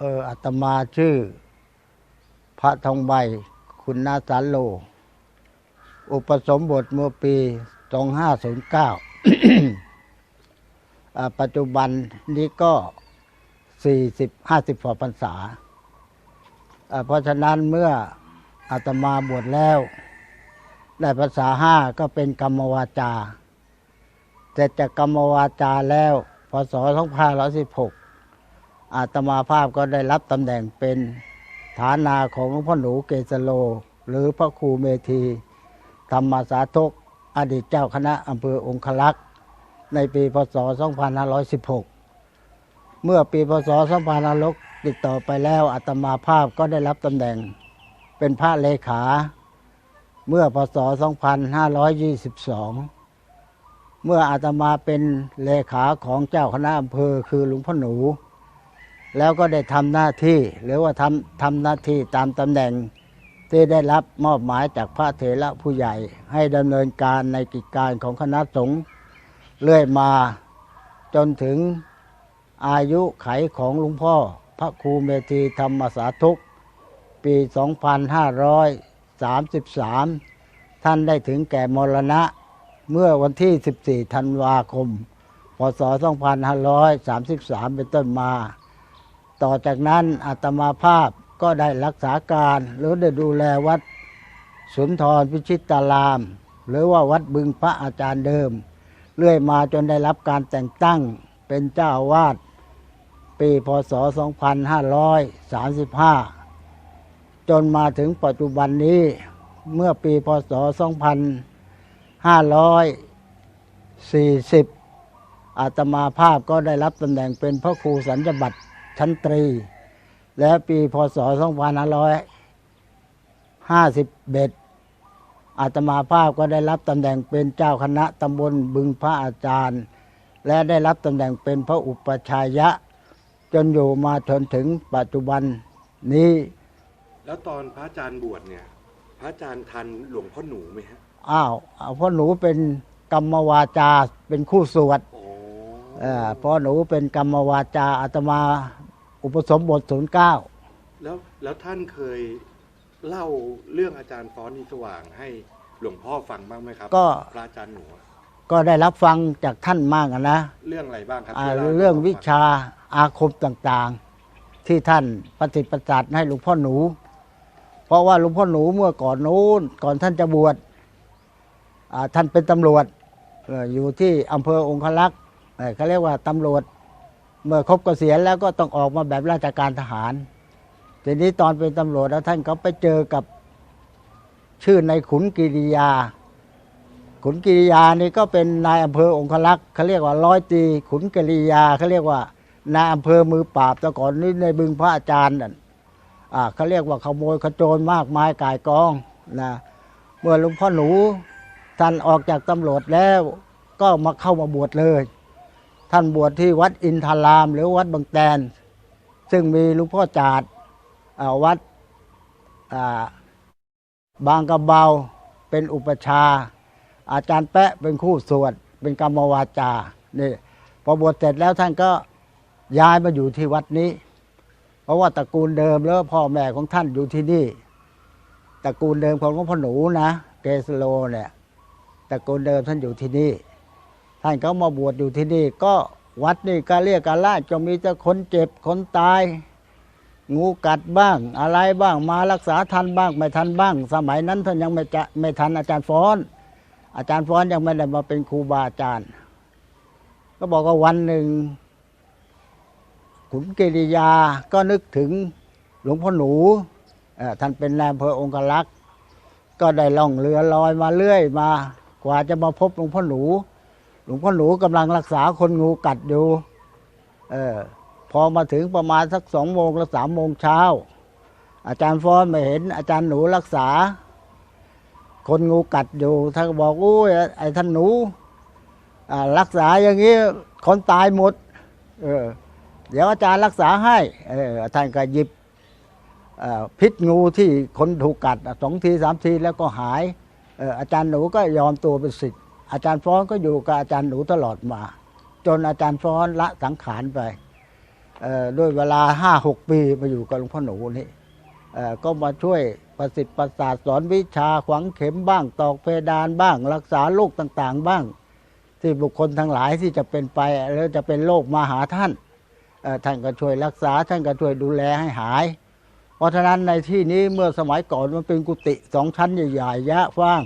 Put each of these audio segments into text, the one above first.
เอออาตมาชื่อ พระทองใบ คุณนาสารโล อุปสมบทเมื่อปี 2509อ่าปัจจุบันนี้ก็ 40 50ฝ่าพรรษาอ่าเพราะฉะนั้นเมื่ออาตมาบวชแล้ว ได้ภาษาห้าก็เป็นกรรมวาจา แต่จากกรรมวาจาแล้วพศ2516 อาตมาภาพก็ได้รับตำแหน่งเป็นฐานาของหลวงพ่อหนูเกษโล หรือพระครูเมธี ธรรมสาธกอดีตเจ้าคณะอำเภอองคลักษ์ในปีพศ 2516 เมื่อปีพศ 2516ติดต่อไปแล้วอาตมาภาพก็ได้รับตำแหน่งเป็นพระเลขา เมื่อพศ 2522 เมื่ออาตมาเป็นเลขาของเจ้าคณะอำเภอคือหลวงพ่อหนู แล้วก็ได้ทำหน้าที่ หรือว่าทำทำหน้าที่ตามตำแหน่ง ที่ได้รับมอบหมายจากพระเถระผู้ใหญ่ ให้ดำเนินการในกิจการของคณะสงฆ์เรื่อยมาจนถึงอายุไขของหลวงพ่อ พระครูเมธีธรรมสาธุกปี 2533 ท่านได้ถึงแก่มรณะเมื่อวันที่ 14 ธันวาคม พศ 2533 เป็นต้นมา ต่อจากนั้นอาตมาภาพก็ได้รักษาการหรือได้ดูแลวัดสุนทรพิชิตตาราม หรือว่าวัดบึงพระอาจารย์เดิม เรื่อยมาจนได้รับการแต่งตั้งเป็นเจ้าอาวาสปีพศ 2535 จนมาถึงปัจจุบันนี้เมื่อปีพศ 2540 อาตมาภาพก็ได้รับตำแหน่งเป็นพระครูสัญญบัตร ชั้นตรี และปีพศ 2551 อาตมาภาพก็ได้รับตำแหน่งเป็นเจ้าคณะตำบลบึงพระอาจารย์ และได้รับตำแหน่งเป็นพระอุปชายะ จนอยู่มาจนถึงปัจจุบันนี้ แล้วตอนพระอาจารย์บวชเนี่ย พระอาจารย์ทันหลวงพ่อหนูไหมฮะอ้าวเอาพ่อหนูเป็นกรรมวาจาเป็นคู่สวดโอ้เอ่อพ่อหนูเป็นกรรมวาจาอาตมา อุปสมบทศูนย์เก้าแล้วแล้วท่านเคยเล่าเรื่องอาจารย์ฟ้อนนิสว่างให้หลวงพ่อฟังบ้างไหมครับก็ พระอาจารย์หนูอะก็ได้รับฟังจากท่านมากอะนะเรื่องอะไรบ้างครับอ่าที่ล่าให้เรื่องฟัวิชาอาคมต่างๆ ที่ท่านปฏิปจัดให้หลวงพ่อหนู เพราะว่าหลวงพ่อหนูเมื่อก่อนนู้นก่อนท่านจะบวชอ่าท่านเป็นตำรวจเอ่ออยู่ที่อำเภอองคลักษ์เอ่อเขาเรียกว่าตำรวจ เมื่อครบเกษียณแล้วก็ต้องออกมาแบบราชการทหาร ทีนี้ตอนเป็นตำรวจแล้วท่านก็ไปเจอกับชื่อในขุนกิริยา ขุนกิริยานี่ก็เป็นนายอำเภอองคลักษ์เขาเรียกว่าร้อยตีขุนกิริยาเขาเรียกว่านายอำเภอมือปราบแต่ก่อนนี้ในบึงพระอาจารย์นั่นเขาเรียกว่าขโมยขโจรมากมายกายกองนะเมื่อหลวงพ่อหนูท่านออกจากตำรวจแล้วก็มาเข้ามาบวชเลย ท่านบวชที่วัดอินทาราม หรือวัดบางแตน ซึ่งมีหลวงพ่อจาดาวัดาบางกระเบาเป็นอุปชา อาจารย์แปะเป็นคู่สวด เป็นกรรมวาจานี่พอบวชเสร็จแล้วท่านก็ย้ายมาอยู่ที่วัดนี้ เพราะว่าตระกูลเดิมแล้วพ่อแม่ของท่านอยู่ที่นี่ ตระกูลเดิมของหลวงพ่อหนูนะเกสโลเนี่ยตระกูลเดิมท่านอยู่ที่นี่ ท่านก็มาบวชอยู่ที่นี่ ก็วัดนี่ก็เรียกกันละจะมีแต่คนเจ็บคนตาย งูกัดบ้าง อะไรบ้างมารักษาทันบ้างไม่ทันบ้าง สมัยนั้นท่านยังไม่จะไม่ทันอาจารย์ฟ้อน อาจารย์ฟ้อนยังไม่ได้มาเป็นครูบาอาจารย์ ก็บอกว่าวันหนึ่งขุนกิริยาก็นึกถึงหลวงพ่อหนูท่านเป็นนายอำเภอองคลักษ์ก็ได้ล่องเรือลอยมาเรื่อยมา กว่าจะมาพบหลวงพ่อหนู หลวงพ่อหนูกำลังรักษาคนงูกัดอยู่ เออ พอมาถึงประมาณสักสองโมงหรือสามโมงเช้า อาจารย์ฟอนไม่เห็น อาจารย์หนูรักษา คนงูกัดอยู่ท่านบอกโอ้ยไอ้ท่านหนูรักษาอย่างนี้คนตายหมด เออ เดี๋ยวอาจารย์รักษาให้ เออท่านก็หยิบพิษงูที่คนถูกกัดสองทีสามทีแล้วก็หายอออาจารย์หนูก็ยอมตัวเป็นศิษย์ อาจารย์ฟ้อนก็อยู่กับอาจารย์หนูตลอดมา จนอาจารย์ฟ้อนละสังขารไปด้วยเวลาห้าหกปีมาอยู่กับหลวงพ่อหนูนี่ก็มาช่วยประสิทธิ์ประสาทสอนวิชาขวังเข็มบ้างตอกเพดานบ้าง รักษาโรคต่างๆบ้าง ที่บุคคลทั้งหลายที่จะเป็นไปแล้วจะเป็นโรคมาหาท่านท่านก็ช่วยรักษาท่านก็ช่วยดูแลให้หาย เพราะฉะนั้นในที่นี้เมื่อสมัยก่อนมันเป็นกุฏิสองชั้นใหญ่ๆยะฟ้าง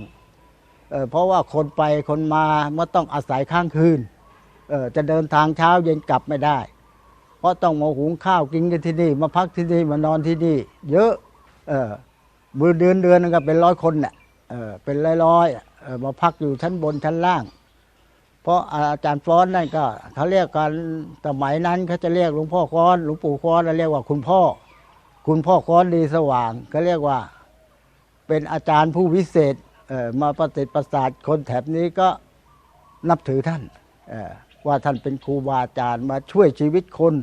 เเพราะว่าคนไปคนมามันต้องอาศัยข้างคืนจะเดินทางเช้าเย็นกลับไม่ได้ เพราะต้องมาหุงข้าวกินกันที่นี่ มาพักที่นี่มานอนที่นี่ เยอะเออมือเดือนเดือนนึงก็เป็นร้อยคนเนี่ยเออเป็นร้อยๆอะเออมาพักอยู่ชั้นบนชั้นล่าง เพราะอาจารย์ฟ้อนนั่นก็เขาเรียกกันสมัยนั้นเขาจะเรียกหลวงพ่อค้อนหลวงปู่ค้อนเรียกว่าคุณพ่อ คุณพ่อค้อนดีสว่างเขาเรียกว่า เป็นอาจารย์ผู้วิเศษ มาประสิทธิ์ประสาทคนแถบนี้ก็นับถือท่านเออว่าท่านเป็นครูบาอาจารย์มาช่วยชีวิตคน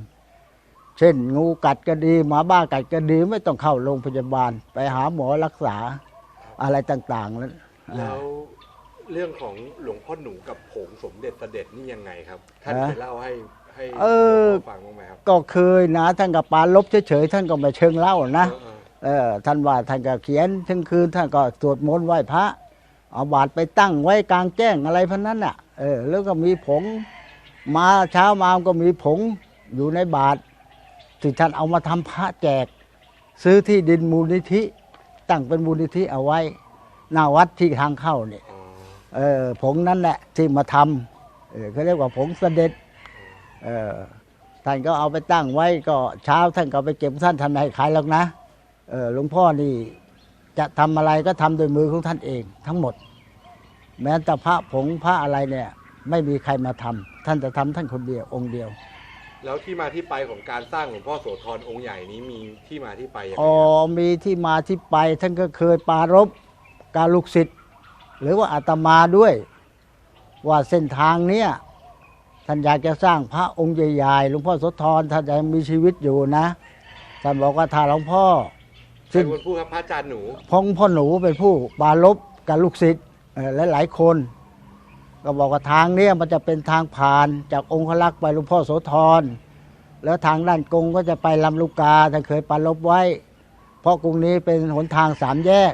เช่น งูกัดก็ดีหมาบ้ากัดก็ดีไม่ต้องเข้าโรงพยาบาล ไปหาหมอรักษาอะไรต่างๆนั้นแล้วเรื่องของหลวงพ่อหนูกับผงสมเด็จเสด็จนี่ยังไงครับ ท่านฮะเคยเล่าให้ให้เออหลวงพ่อฟังบ้างไหมครับก็เคยนะท่านกับปาลบเฉยๆท่านก็ไม่เชิงเล่านะ เออท่านว่าท่านก็เขียนทั้งคืนท่านก็สวดมนต์ไหว้พระเอาบาตรไปตั้งไว้กลางแจ้งอะไรพันนั้นน่ะเออแล้วก็มีผงมาเช้ามาก็มีผงอยู่ในบาตรที่ท่านเอามาทำพระแจก ซื้อที่ดินมูลนิธิ ตั้งเป็นมูลนิธิเอาไว้หน้าวัดที่ทางเข้าเนี่ยเออผงนั้นแหละที่มาทำเออเขาเรียกว่าผงเสด็จเออท่านก็เอาไปตั้งไว้ก็เช้าท่านก็ไปเก็บท่านทำไหนขายหรอกนะ หลวงพ่อนี่จะทำอะไรก็ทำโดยมือของท่านเองทั้งหมด แม้แต่พระผงพระอะไรเนี่ยไม่มีใครมาทำท่านจะทำท่านคนเดียวองค์เดียว แล้วที่มาที่ไปของการสร้างหลวงพ่อโสธรองค์ใหญ่นี้มีที่มาที่ไปยังไงอ๋อครับมีที่มาที่ไปท่านก็เคยปรารบการลูกศิษย์หรือว่าอาตมาด้วย ว่าเส้นทางเนี้ยท่านอยากจะสร้างพระองค์ใหญ่ๆหลวงพ่อโสธรท่านยังมีชีวิตอยู่นะท่านบอกว่าถ้าหลวงพ่อใคร ซึ่งเป็นคนพูดครับพระอาจารย์หนูพองพ่อหนูเป็นผู้ปรารบกับลูกศิษย์และหลายๆคน ก็บอกว่าทางเนี้ยมันจะเป็นทางผ่านจากองค์ขลักษณ์ไปหลวงพ่อโสธรแล้วทางด้านกงก็จะไปลำลูกกาท่านเคยปรารบไว้ เพราะกรุงนี้เป็นหนทางสามแยก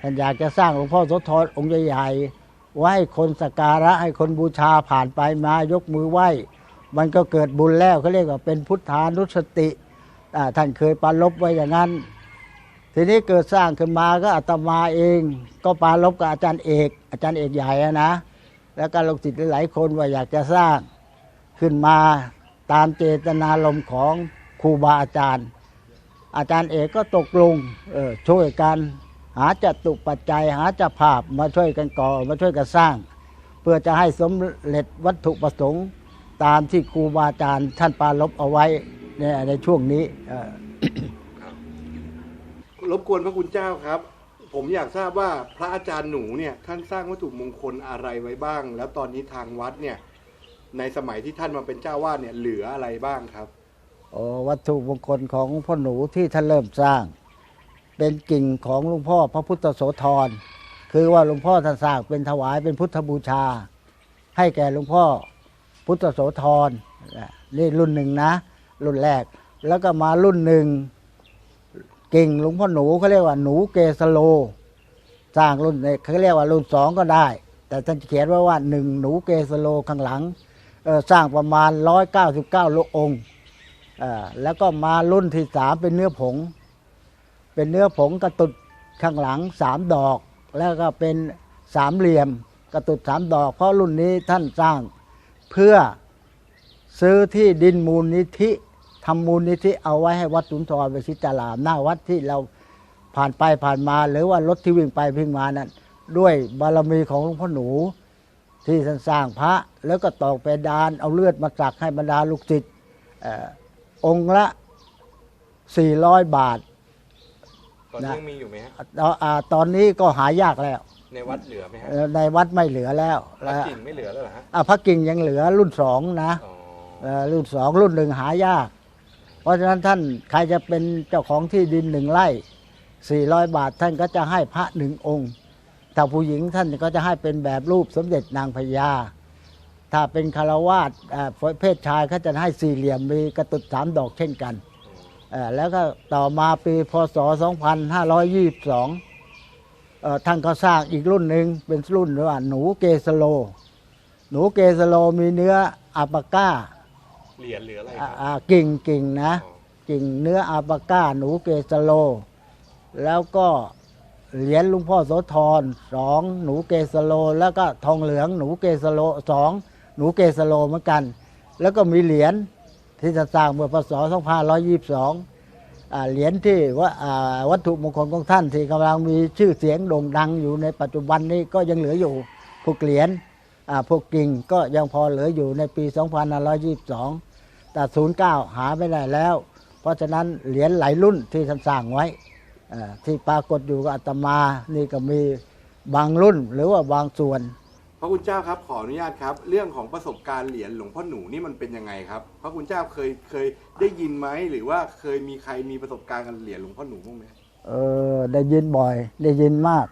ท่านอยากจะสร้างหลวงพ่อโสธรองค์ใหญ่ๆไว้ให้คนสักการะให้คนบูชาผ่านไปมายกมือไหว้ มันก็เกิดบุญแล้วเขาเรียกว่าเป็นพุทธานุสติอ่าท่านเคยปรารบไว้อย่างนั้น ทีนี้เกิดสร้างขึ้นมาก็อาตมาเอง ก็ปารบกับอาจารย์เอก อาจารย์เอกใหญ่นะ แล้วก็ลูกศิษย์หลายคนว่าอยากจะสร้างขึ้นมาตามเจตนารมณ์ของครูบาอาจารย์ อาจารย์เอกก็ตกลงออช่วยกัน หาจัตุปัจจัยหาจัภาพมาช่วยกันก่อมาช่วยกันสร้าง เพื่อจะให้สมเร็จวัตถุประสงค์ตามที่ครูบาอาจารย์ท่านปารบเอาไว้ในในช่วงนี้ออ รบกวนพระคุณเจ้าครับ ผมอยากทราบว่าพระอาจารย์หนูเนี่ยท่านสร้างวัตถุมงคลอะไรไว้บ้าง แล้วตอนนี้ทางวัดเนี่ยในสมัยที่ท่านมาเป็นเจ้าวาดเนี่ยเหลืออะไรบ้างครับโอ้วัตถุมงคลของพ่อหนูที่ท่านเริ่มสร้าง เป็นกิ่งของหลวงพ่อพระพุทธโสธรคือว่าหลวงพ่อท่านสร้างเป็นถวายเป็นพุทธบูชา ให้แก่หลวงพ่อพุทธโสธรนี่รุ่นหนึ่งนะ รุ่นแรกแล้วก็มารุ่นหนึ่ง กิ่งหลวงพ่อหนูเขาเรียกว่าหนูเกสโล สร้างรุ่นเนี่ยเขาเรียกว่ารุ่นสองก็ได้ แต่ท่านเขียนไว้ว่าหนึ่งหนูเกสโลข้างหลังสร้างประมาณร้อยเก้าสิบเก้าโลองค์แล้วก็มารุ่นที่สามเป็นเนื้อผง เป็นเนื้อผงกระตุดข้างหลังสามดอก แล้วก็เป็นสามเหลี่ยมกระตุดสามดอก เพราะรุ่นนี้ท่านสร้างเพื่อซื้อที่ดินมูลนิธิ ทำมูลนิธิเอาไว้ให้วัดสุนทรวชิตารามหน้าวัดที่เราผ่านไปผ่านมา หรือว่ารถที่วิ่งไปวิ่งมานั้นด้วยบารมีของหลวงพ่อหนู ที่ท่านสร้างพระ แล้วก็ตอกเพดานเอาเลือดมาสักให้บรรดาลูกศิษย์เอ่อองค์ละ 400 บาทตอนนี้นะยังมีอยู่ไหมฮะตอนอาตอนนี้ก็หายากแล้ว ในวัดเหลือไหมฮะเอ่อในวัดไม่เหลือแล้วพระแล้วกิ่งไม่เหลือแล้วเหรอฮะอะพระกิ่งยังเหลือรุ่นสองนะอ๋อเอ่อรุ่นสองรุ่นหนึ่งหายาก เพราะฉะนั้นท่านใครจะเป็นเจ้าของที่ดินหนึ่งไร่400 บาทท่านก็จะให้พระหนึ่งองค์ถ้าผู้หญิงท่านก็จะให้เป็นแบบรูปสมเด็จนางพญาถ้าเป็นคารวาสเพศชายเขาจะให้สี่เหลี่ยมมีกระตุดสามดอกเช่นกันแล้วก็ต่อมาปีพศ 2522เอ่อท่านก็สร้างอีกรุ่นหนึ่งเป็นรุ่นว่าหนูเกสโล หนูเกสโลมีเนื้ออัปาก้า เหรียญหรืออะไรคอ่ารับอ่ากิ่งกิ่งนะอ๋อกิ่งเนื้ออัปาก้าหนูเกสโล แล้วก็เหรียญลุงพ่อโสธรสองหนูเกสโล แล้วก็ทองเหลืองหนูเกสโลสองหนูเกสโลเหมือนกัน แล้วก็มีเหรียญที่จะสร้างเมื่อพศ2522อ่าเหรียญที่ว่าอ่าวัตถุมงคลของท่านที่กำลังมีชื่อเสียงโด่งดังอยู่ในปัจจุบันนี้ก็ยังเหลืออยู่พวกเหรียญอ่า พวกกิ่งก็ยังพอเหลืออยู่ในปี 2522 แต่ 09 หาไม่ได้แล้ว เพราะฉะนั้นเหรียญหลายรุ่นที่ท่านสร้างไว้เอ่อที่ปรากฏอยู่กับอาตมานี่ก็มีบางรุ่นหรือว่าบางส่วน พระคุณเจ้าครับขออนุญาตครับ เรื่องของประสบการณ์เหรียญหลวงพ่อหนูนี่มันเป็นยังไงครับ พระคุณเจ้าเคยเคยได้ยินไหมหรือว่าเคยมีใครมีประสบการณ์กับเหรียญหลวงพ่อหนูบ้างไหมเออได้ยินบ่อย ได้ยินมาก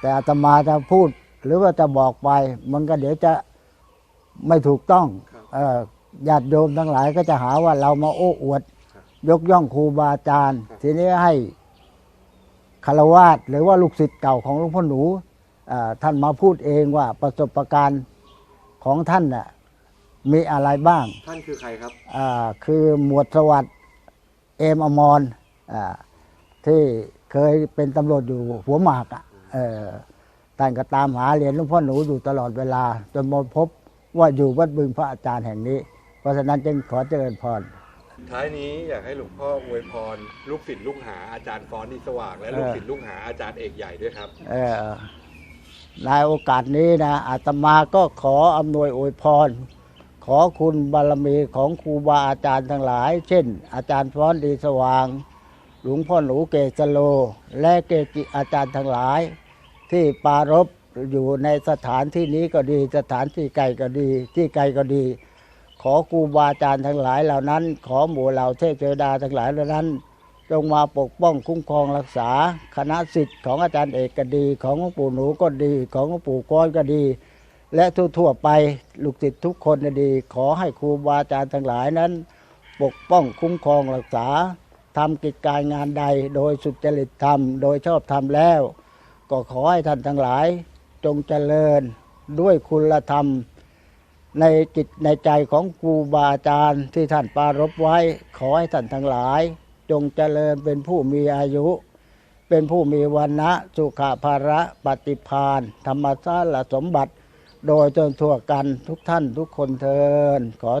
แต่อาตมาจะพูด หรือว่าจะบอกไป มันก็เดี๋ยวจะไม่ถูกต้องครับเออญาติโยมทั้งหลายก็จะหาว่าเรามาโอ้อวดครับยกย่องครูบาอาจารย์ครับทีนี้ให้คารวาสหรือว่าลูกศิษย์เก่าของหลวงพ่อหนูอ่าท่านมาพูดเองว่าประสบการณ์ของท่านน่ะมีอะไรบ้าง ท่านคือใครครับอ่าคือหมวดสวัสดิ์เอมอมรอ่าที่เคยเป็นตำรวจอยู่หัวหมากอะเออ ท่านก็ตามหาเหรียญหลวงพ่อหนูอยู่ตลอดเวลา จนมาพบว่าอยู่วัดบึงพระอาจารย์แห่งนี้ เพราะฉะนั้นจึงขอเจริญพรท้ายนี้อยากให้หลวงพ่ออวยพร ลูกศิษย์ลูกหาอาจารย์ฟ้อนดีสว่าง และเออลูกศิษย์ลูกหาอาจารย์เอกใหญ่ด้วยครับเออในโอกาสนี้นะอาตมาก็ขออำนวยอวยพร ขอคุณบารมีของครูบาอาจารย์ทั้งหลาย เช่น อาจารย์ฟ้อนดีสว่าง หลวงพ่อหนูเกศโล และเกจิอาจารย์ทั้งหลาย ที่ปรารบอยู่ในสถานที่นี้ก็ดี สถานที่ไกลก็ดี ที่ไกลก็ดี ขอครูบาอาจารย์ทั้งหลายเหล่านั้น ขอหมู่เหล่าเทพเทวดาทั้งหลายเหล่านั้น จงมาปกป้องคุ้มครองรักษา คณะสิทธิ์ของอาจารย์เอกก็ดี ของหลวงปู่หนูก็ดี ของหลวงปู่ก้อนก็ดี และทั่วๆไปลูกศิษย์ทุกคนก็ดี ขอให้ครูบาอาจารย์ทั้งหลายนั้น ปกป้องคุ้มครองรักษาทำกิจการงานใดโดยสุจริตธรรม โดยชอบธรรมแล้ว ก็ขอให้ท่านทั้งหลาย จงเจริญด้วยคุณธรรม ในจิตในใจของครูบาอาจารย์ที่ท่านปรารบไว้ ขอให้ท่านทั้งหลาย จงเจริญเป็นผู้มีอายุ เป็นผู้มีวันนะสุขภาระปฏิพานธรรมชาติสมบัติ โดยจนทั่วกันทุกท่านทุกคนเทินขอ